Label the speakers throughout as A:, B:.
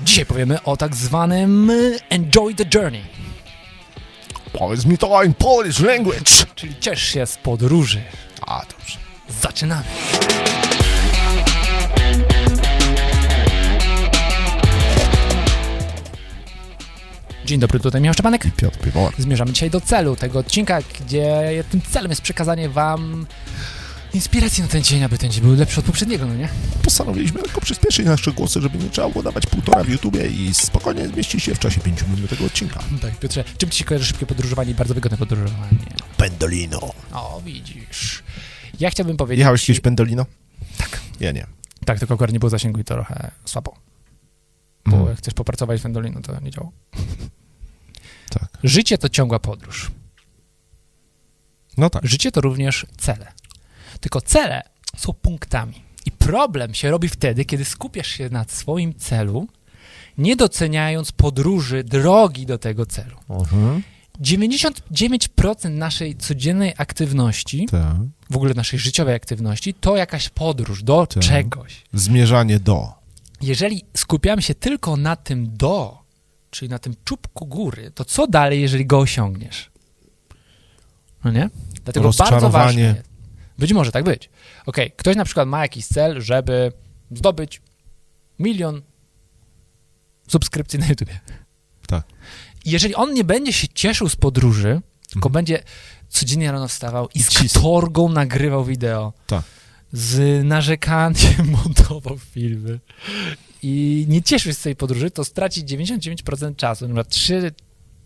A: Dzisiaj powiemy o tak zwanym enjoy the journey,
B: Powiedz mi to in Polish language.
A: czyli ciesz się z podróży.
B: A, dobrze.
A: Zaczynamy. Dzień dobry, tutaj Michał Szczepanek.
B: Piotr Piwor.
A: Zmierzamy dzisiaj do celu tego odcinka, gdzie tym celem jest przekazanie wam inspiracji na ten dzień, aby ten dzień był lepszy od poprzedniego, no nie?
B: Postanowiliśmy lekko przyspieszyć nasze głosy, żeby nie trzeba było dawać półtora w YouTubie i spokojnie zmieścić się w czasie 5 minut tego odcinka.
A: Tak, Piotrze, czym ci się kojarzy szybkie podróżowanie i bardzo wygodne podróżowanie?
B: Pendolino.
A: O, widzisz. Ja chciałbym powiedzieć...
B: Jechałeś kiedyś Pendolino? Tak. Ja nie.
A: Tak, tylko akurat nie było zasięgu i to trochę słabo. Bo
B: Mm.
A: jak chcesz popracować w Endolino, to nie działa.
B: Tak.
A: Życie to ciągła podróż.
B: No tak.
A: Życie to również cele. Tylko cele są punktami. I problem się robi wtedy, kiedy skupiasz się na swoim celu, nie doceniając podróży, drogi do tego celu.
B: Mhm.
A: 99% naszej codziennej aktywności,
B: Tak.
A: w ogóle naszej życiowej aktywności, to jakaś podróż do
B: Tak.
A: czegoś.
B: Zmierzanie do.
A: Jeżeli skupiamy się tylko na tym do, czyli na tym czubku góry, to co dalej, jeżeli go osiągniesz? No nie? Dlatego bardzo ważne. Być może tak być. Okej, ktoś na przykład ma jakiś cel, żeby zdobyć milion subskrypcji na YouTubie.
B: Tak.
A: Jeżeli on nie będzie się cieszył z podróży, tylko
B: Mhm.
A: będzie codziennie rano wstawał i z katorgą nagrywał wideo,
B: Tak.
A: z narzekaniem montował filmy i nie cieszył się z tej podróży, to straci 99% czasu, na przykład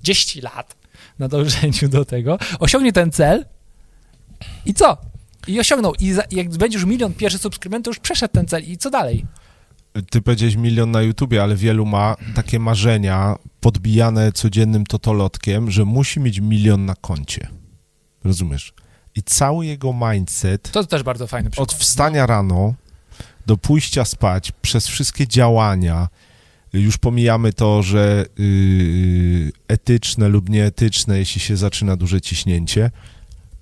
A: 30 lat na dążeniu do tego, osiągnie ten cel i co? I osiągnął. I za, jak będzie już milion pierwszy subskrybent, to już przeszedł ten cel. I co dalej?
B: Ty powiedziałeś milion na YouTubie, ale wielu ma takie marzenia podbijane codziennym totolotkiem, że musi mieć milion na koncie. Rozumiesz? I cały jego mindset
A: To też bardzo fajny przykład.
B: od wstania rano do pójścia spać, przez wszystkie działania, już pomijamy to, że yy, etyczne lub nieetyczne, jeśli się zaczyna duże ciśnięcie,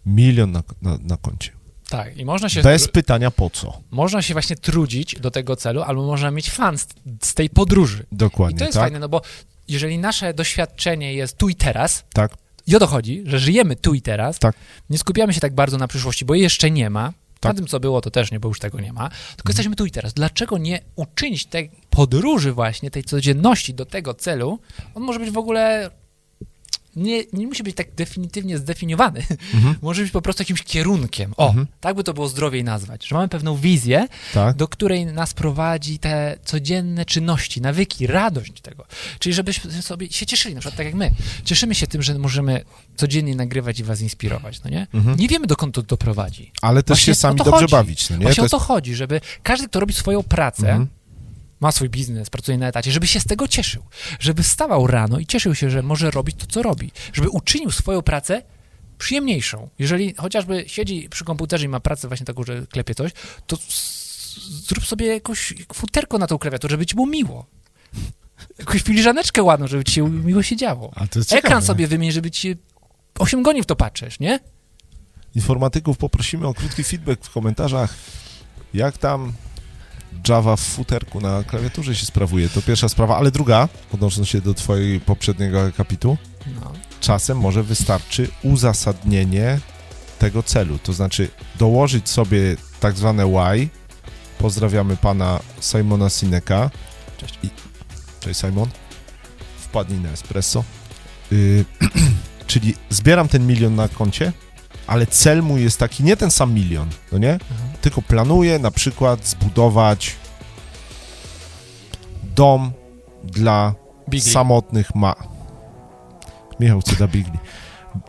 B: milion na, na, na koncie.
A: Tak, i można się,
B: Bez pytania po co.
A: można się właśnie trudzić do tego celu, albo można mieć fan z, z tej podróży.
B: Dokładnie,
A: I to jest
B: tak?
A: fajne, no bo jeżeli nasze doświadczenie jest tu i teraz,
B: Tak,
A: i o to chodzi, że żyjemy tu i teraz,
B: Tak.
A: nie skupiamy się tak bardzo na przyszłości, bo jej jeszcze nie ma,
B: Tak.
A: na tym, co było, to też nie, bo już tego nie ma, tylko jesteśmy tu i teraz. Dlaczego nie uczynić tej podróży właśnie, tej codzienności do tego celu? On może być w ogóle... Nie, nie musi być tak definitywnie zdefiniowany.
B: Mhm.
A: Może być po prostu jakimś kierunkiem. O,
B: Mhm.
A: tak by to było zdrowiej nazwać. Że mamy pewną wizję,
B: tak.
A: do której nas prowadzi te codzienne czynności, nawyki, radość tego. Czyli żebyśmy sobie się cieszyli, na przykład tak jak my. Cieszymy się tym, że możemy codziennie nagrywać i was inspirować, no nie?
B: Mhm.
A: Nie wiemy, dokąd to doprowadzi.
B: Ale też
A: Właśnie
B: się sami
A: o
B: dobrze
A: chodzi.
B: bawić, no nie?
A: Właśnie
B: To
A: o
B: jest-
A: to chodzi, żeby każdy, kto robi swoją pracę,
B: Mhm.
A: Ma swój biznes, pracuje na etacie, żeby się z tego cieszył. Żeby wstawał rano i cieszył się, że może robić to, co robi. Żeby uczynił swoją pracę przyjemniejszą. Jeżeli chociażby siedzi przy komputerze i ma pracę właśnie taką, że klepie coś, to zrób sobie jakąś futerko na tą klawiaturę, żeby ci było miło. Jakąś filiżaneczkę ładną, żeby ci się miło się działo. Ekran sobie wymień, żeby ci 8 godzin w to patrzysz, nie?
B: Informatyków poprosimy o krótki feedback w komentarzach. Jak tam Java w futerku na klawiaturze się sprawuje? To pierwsza sprawa, ale druga, odnosząc się do twojego poprzedniego akapitu,
A: No.
B: czasem może wystarczy uzasadnienie tego celu, to znaczy dołożyć sobie tak zwane why. Pozdrawiamy pana Simona Sineka.
A: Cześć.
B: I, cześć Simon. Wpadnij na espresso. Y, czyli zbieram ten milion na koncie, ale cel mój jest taki, nie ten sam milion, no nie?
A: Mhm.
B: Tylko planuję na przykład zbudować dom dla
A: Bigli.
B: samotnych ma... Michał chce da bigli.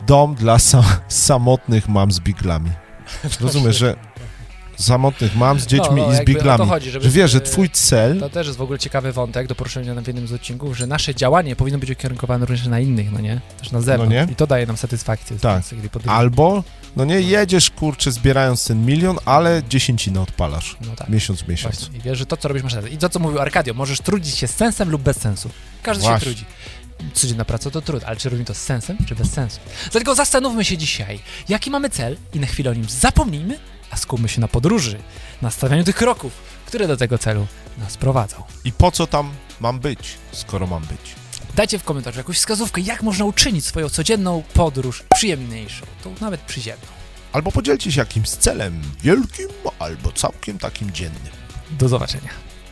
B: Dom dla sa samotnych mam z biglami. Rozumiesz, że samotnych mam z dziećmi
A: No, no,
B: i z biglami.
A: chodzi, żeby-
B: że wiesz, że twój cel...
A: To też jest w ogóle ciekawy wątek do poruszenia w jednym z odcinków, że nasze działanie powinno być ukierunkowane również na innych, no nie? Też na zewnątrz.
B: nie?
A: I to daje nam satysfakcję.
B: Tak. Albo, no nie, jedziesz, kurczę, zbierając ten milion, ale dziesięcinę odpalasz.
A: No tak.
B: Miesiąc w miesiąc.
A: Właśnie. I wiesz, że to, co robisz, masz sens. I to, co mówił Arkadio, możesz trudzić się z sensem lub bez sensu. Każdy
B: Właśnie.
A: się trudzi. Codzienna praca to trud, ale czy robimy to z sensem, czy bez sensu? Dlatego zastanówmy się dzisiaj, jaki mamy cel i na chwilę o nim zapomnijmy, a skupmy się na podróży, na stawianiu tych kroków, które do tego celu nas prowadzą.
B: I po co tam mam być, skoro mam być.
A: Dajcie w komentarzu jakąś wskazówkę, jak można uczynić swoją codzienną podróż przyjemniejszą, tą nawet przyziemną.
B: Albo podzielcie się jakimś celem wielkim, albo całkiem takim dziennym.
A: Do zobaczenia.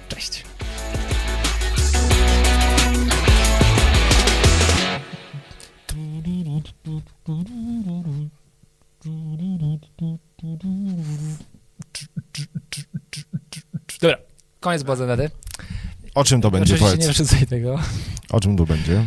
A: Cześć. Dobra, koniec Błazenady.
B: O czym to będzie,
A: Oczywiście nie
B: powiedz?
A: wrzucaj tego.
B: O czym to będzie?